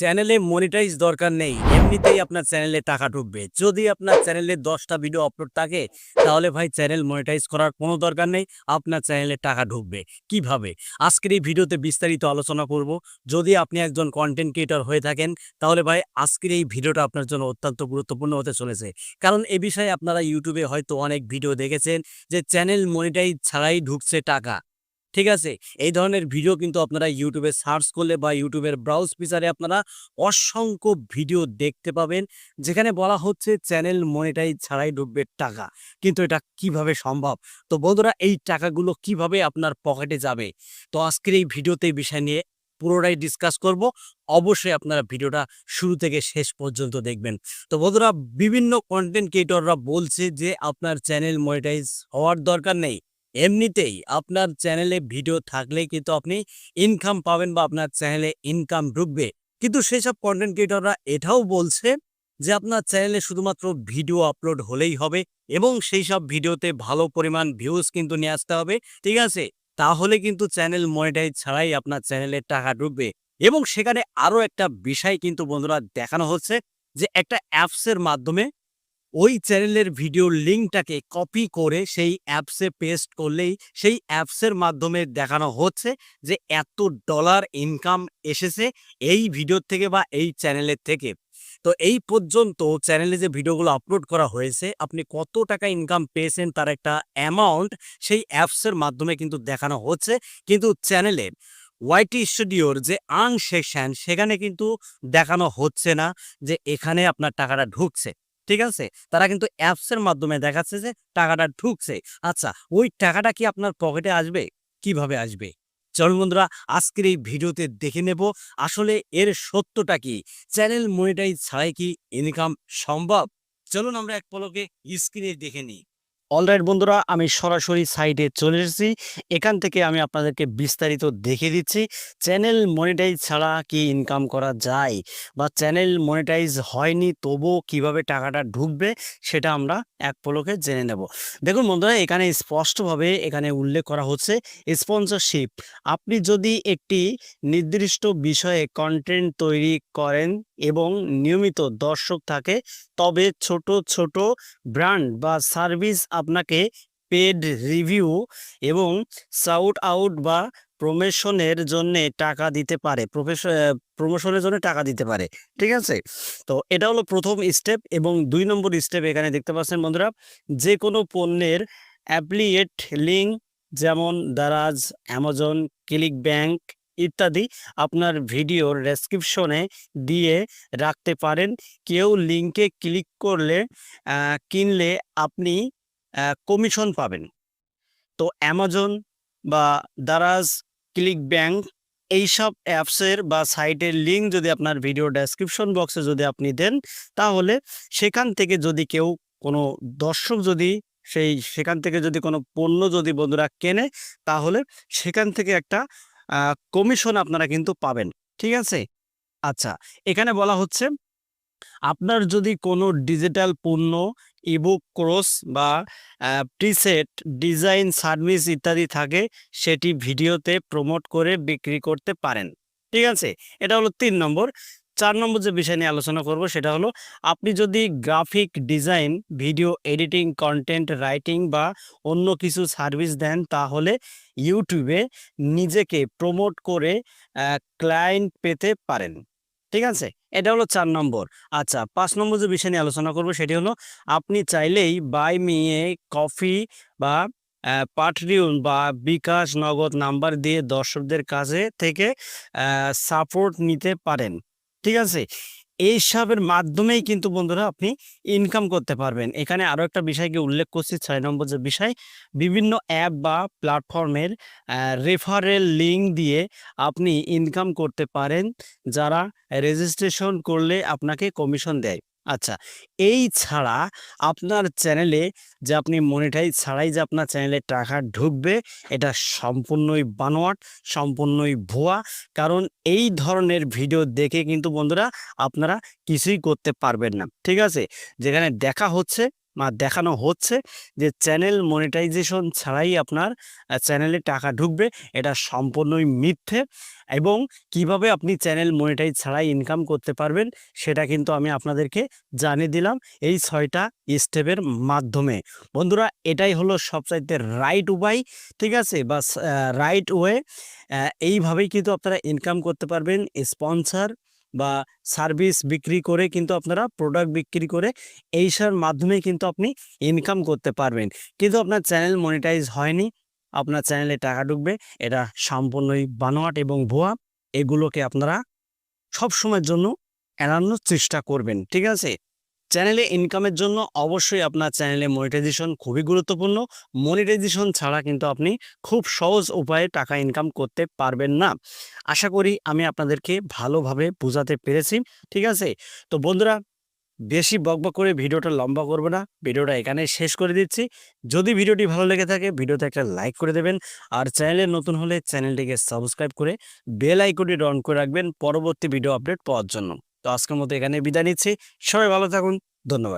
চ্যানেলে মনিটাইজ দরকার নেই, এমনিতেই আপনার চ্যানেলে টাকা ঢুকবে। যদি আপনার চ্যানেলে দশটা ভিডিও আপলোড থাকে, তাহলে ভাই চ্যানেল মনিটাইজ করার কোনো দরকার নেই, আপনার চ্যানেলে টাকা ঢুকবে। কীভাবে? আজকের এই ভিডিওতে বিস্তারিত আলোচনা করব। যদি আপনি একজন কন্টেন্ট ক্রিয়েটর হয়ে থাকেন, তাহলে ভাই আজকের এই ভিডিওটা আপনার জন্য অত্যন্ত গুরুত্বপূর্ণ হতে চলেছে। কারণ এ বিষয়ে আপনারা ইউটিউবে হয়তো অনেক ভিডিও দেখেছেন, যে চ্যানেল মনিটাইজ ছাড়াই ঢুকছে টাকা। ঠিক আছে? এই ধরনের ভিডিও কিন্তু আপনারা ইউটিউবে সার্চ করলে বা ইউটিউবের ব্রাউজ ফিচারে আপনারা অসংখ্য ভিডিও দেখতে পাবেন, যেখানে বলা হচ্ছে চ্যানেল মনিটাইজ ছাড়াই ঢুকবে টাকা। কিন্তু এটা কীভাবে সম্ভব? তো বন্ধুরা, এই টাকাগুলো কীভাবে আপনার পকেটে যাবে? তো আজকের এই ভিডিওতে বিষয় নিয়ে পুরোটাই ডিসকাস করব। অবশ্যই আপনারা ভিডিওটা শুরু থেকে শেষ পর্যন্ত দেখবেন। তো বন্ধুরা, বিভিন্ন কন্টেন্ট ক্রিয়েটররা বলছে যে আপনার চ্যানেল মনিটাইজ হওয়ার দরকার নেই। এমনিতেই আপনার চ্যানেলে ভিডিও থাকলেই কিন্তু আপনি ইনকাম পাবেন বা আপনার চ্যানেলে ইনকাম ঢুকবে। কিন্তু সেসব কন্টেন্ট ক্রিয়েটররা এটাও বলছে যে আপনার চ্যানেলে শুধুমাত্র ভিডিও আপলোড হলেই হবে এবং সেই সব ভিডিওতে ভালো পরিমাণ ভিউজ কিন্তু নিয়ে আসতে হবে, ঠিক আছে? তাহলে কিন্তু চ্যানেল মনিটাইজ ছাড়াই আপনার চ্যানেলে টাকা ঢুকবে। এবং সেখানে আরও একটা বিষয় কিন্তু বন্ধুরা দেখানো হচ্ছে যে একটা অ্যাপসের মাধ্যমে ওই চ্যানেলের ভিডিওর লিঙ্কটাকে কপি করে সেই অ্যাপসে পেস্ট করলেই সেই অ্যাপসের মাধ্যমে দেখানো হচ্ছে যে এত ডলার ইনকাম এসেছে এই ভিডিওর থেকে বা এই চ্যানেলের থেকে। তো এই পর্যন্ত চ্যানেলে যে ভিডিওগুলো আপলোড করা হয়েছে, আপনি কত টাকা ইনকাম পেয়েছেন তার একটা অ্যামাউন্ট সেই অ্যাপসের মাধ্যমে কিন্তু দেখানো হচ্ছে। কিন্তু চ্যানেলে ওয়াইটি স্টুডিওর যে আং সেকশন সেখানে কিন্তু দেখানো হচ্ছে না যে এখানে আপনার টাকাটা ঢুকছে। ঠিক আছে? তারা কিন্তু অ্যাপসের মাধ্যমে দেখাচ্ছে যে টাকাটা ঢুকছে। আচ্ছা ওই টাকাটা কি আপনার পকেটে আসবে? কীভাবে আসবে? চলুন বন্ধুরা, আজকের এই ভিডিওতে দেখে নেব আসলে এর সত্যটা কি? চ্যানেল মনিটাইজ ছাড়াই কি ইনকাম সম্ভব? চলুন আমরা এক পলকে স্ক্রিনে দেখে নিই। অলরাইট বন্ধুরা, আমি সরাসরি সাইটে চলে এসেছি। এখান থেকে আমি আপনাদেরকে বিস্তারিত দেখে দিচ্ছি চ্যানেল মনিটাইজ ছাড়া কি ইনকাম করা যায় বা চ্যানেল মনিটাইজ হয়নি, তবুও কীভাবে টাকাটা ঢুকবে, সেটা আমরা এক পলকে জেনে নেব। দেখুন বন্ধুরা, এখানে স্পষ্টভাবে এখানে উল্লেখ করা হচ্ছে স্পন্সরশিপ আপনি যদি একটি নির্দিষ্ট বিষয়ে কন্টেন্ট তৈরি করেন এবং নিয়মিত দর্শক থাকে, তবে ছোট ছোট ব্র্যান্ড বা সার্ভিস আপনাকে পেড রিভিউ এবং সাউট আউট বা প্রমোশনের জন্য টাকা দিতে পারে প্রমোশনের জন্য টাকা দিতে পারে, ঠিক আছে? তো এটা হলো প্রথম স্টেপ এবং দুই নম্বর স্টেপ এখানে দেখতে পাচ্ছেন বন্ধুরা যে কোনো পণ্যের অ্যাপ্লিয়েট লিঙ্ক যেমন দারাজ অ্যামাজন ক্লিক ব্যাংক ইত্যাদি আপনার ভিডিওর ডেসক্রিপশনে দিয়ে রাখতে পারেন। কেউ লিঙ্কে ক্লিক করলে কিনলে আপনি কমিশন পাবেন। তো অ্যামাজন বা দারাজ ক্লিক ব্যাংক এইসব অ্যাপসের বা সাইটের লিঙ্ক যদি আপনার ভিডিও ডেসক্রিপশন বক্সে যদি আপনি দেন, তাহলে সেখান থেকে যদি কেউ কোনো দর্শক যদি সেই সেখান থেকে যদি কোনো পণ্য যদি বন্ধুরা কেনে, তাহলে সেখান থেকে একটা কমিশন আপনারা কিন্তু পাবেন। ঠিক আছে? আচ্ছা এখানে বলা হচ্ছে, আপনার যদি কোনো ডিজিটাল পণ্য ইবুক, কোর্স বা প্রিসেট, ডিজাইন, সার্ভিস ইত্যাদি থাকে, সেটি ভিডিওতে প্রমোট করে বিক্রি করতে পারেন। ঠিক আছে? এটা হলো তিন নম্বর। চার নম্বর যে বিষয় নিয়ে আলোচনা করব সেটা হলো, আপনি যদি graphic design, video editing, content writing বা অন্য কিছু সার্ভিস দেন, তাহলে ইউটিউবে নিজেকে প্রমোট করে ক্লায়েন্ট পেতে পারেন। ঠিক আছে? এটা হলো চার নম্বর। আচ্ছা পাঁচ নম্বর যে বিষয় নিয়ে আলোচনা করব সেটি হলো, আপনি চাইলেই বাই মিয়ে কফি বা পাটরিউন বা বিকাশ নগদ নাম্বার দিয়ে দর্শকদের কাছে থেকে সাপোর্ট নিতে পারেন। ঠিক আছে? এইসবের মাধ্যমেই কিন্তু বন্ধুরা আপনি ইনকাম করতে পারবেন। এখানে আরও একটা বিষয়কে উল্লেখ করছি, ছয় নম্বর যে বিষয়, বিভিন্ন অ্যাপ বা প্ল্যাটফর্মের রেফারেল লিঙ্ক দিয়ে আপনি ইনকাম করতে পারেন। যারা রেজিস্ট্রেশন করলে আপনাকে কমিশন দেয়। আচ্ছা এই ছাড়া আপনার চ্যানেলে যে আপনি মনিটাইজ ছাড়াই যে আপনার চ্যানেলে টাকা ঢুকবে, এটা সম্পূর্ণই বানোয়াট, সম্পূর্ণই ভুয়া। কারণ এই ধরনের ভিডিও দেখে কিন্তু বন্ধুরা আপনারা কিছুই করতে পারবেন না। ঠিক আছে? যেখানে দেখা হচ্ছে দেখানো হচ্ছে যে চ্যানেল মনিটাইজেশন ছাড়াই আপনার চ্যানেলে টাকা ঢুকবে। এটা সম্পূর্ণই মিথ্যে এবং কীভাবে আপনি চ্যানেল মনিটাইজ ছাড়াই ইনকাম করতে পারবেন, সেটা কিন্তু আমি আপনাদেরকে জানিয়ে দিলাম এই ছয়টা স্টেপের মাধ্যমে। বন্ধুরা, এটাই হলো সবচাইতে রাইট উপায়, ঠিক আছে? বা রাইট ওয়ে এইভাবেই কিন্তু আপনারা ইনকাম করতে পারবেন। স্পন্সার বা সার্ভিস বিক্রি করে কিন্তু আপনারা প্রোডাক্ট বিক্রি করে এইসবের মাধ্যমে কিন্তু আপনি ইনকাম করতে পারবেন। কিন্তু আপনার চ্যানেল মনিটাইজ হয়নি, আপনার চ্যানেলে টাকা ঢুকবে, এটা সম্পূর্ণই বানোয়াট এবং ভুয়া, এগুলোকে আপনারা সব সময়ের জন্য এড়ানোর চেষ্টা করবেন, ঠিক আছে? চ্যানেলে ইনকামের জন্য অবশ্যই আপনার চ্যানেলে মনিটাইজেশন খুবই গুরুত্বপূর্ণ। মনিটাইজেশন ছাড়া কিন্তু আপনি খুব সহজ উপায়ে টাকা ইনকাম করতে পারবেন না। আশা করি আমি আপনাদেরকে ভালোভাবে বোঝাতে পেরেছি, ঠিক আছে? তো বন্ধুরা, বেশি বকবক করে ভিডিওটা লম্বা করব না, ভিডিওটা এখানে শেষ করে দিচ্ছি। যদি ভিডিওটি ভালো লেগে থাকে, ভিডিওতে একটা লাইক করে দেবেন। আর চ্যানেলে নতুন হলে চ্যানেলটিকে সাবস্ক্রাইব করে বেল আইকনটি অন করে রাখবেন পরবর্তী ভিডিও আপডেট পাওয়ার জন্য। তো আজকের মতো এখানে বিদায় নিচ্ছি। সবাই ভালো থাকুন। ধন্যবাদ।